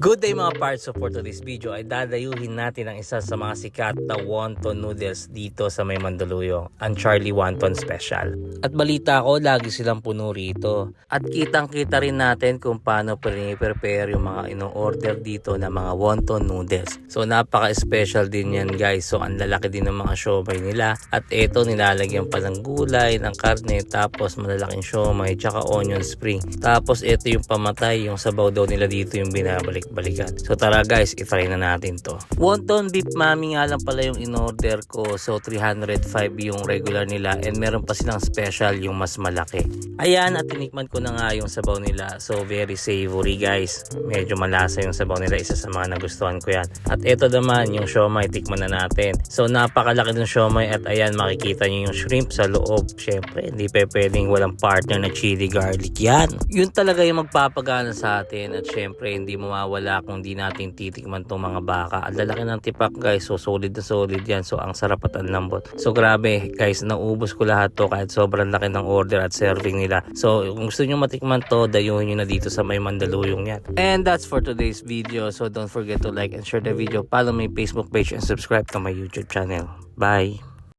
Good day mga parts so for today's video ay dadayuhin natin ang isa sa mga sikat na wonton noodles dito sa may Mandaluyong, ang Charlie Wonton Special. At balita ko, lagi silang puno rito. At kitang kita rin natin kung paano prepare yung mga ino-order dito na mga wonton noodles. So napaka-special din yan guys. So ang lalaki din ng mga siomay nila. At eto nilalagyan pa ng gulay, ng karne, tapos malalaking siomay, tsaka onion spring. Tapos ito yung pamatay, yung sabaw daw nila dito yung binabalik-balikan. So tara guys, itry na natin to. Wonton beef mami nga lang pala yung in-order ko. So 305 yung regular nila and meron pa silang special yung mas malaki. Ayan at tinikman ko na nga yung sabaw nila. So very savory guys. Medyo malasa yung sabaw nila. Isa sa mga nagustuhan ko yan. At ito naman yung siomay. Tikman na natin. So napakalaki ng siomay at ayan makikita nyo yung shrimp sa loob. Syempre hindi pa pwedeng walang partner na chili garlic yan. Yun talaga yung magpapagana sa atin. At syempre hindi mawawala kung di natin titikman tong mga baka. Ang lalaki ng tipak guys. So solid na solid yan. So ang sarap at ang lambot. So grabe guys. Naubos ko lahat to kahit sobrang laki ng order at serving nila. So kung gusto nyo matikman to, dayuhin nyo na dito sa may Mandaluyong yan. And that's for today's video. So don't forget to like and share the video. Follow my Facebook page and subscribe to my YouTube channel. Bye!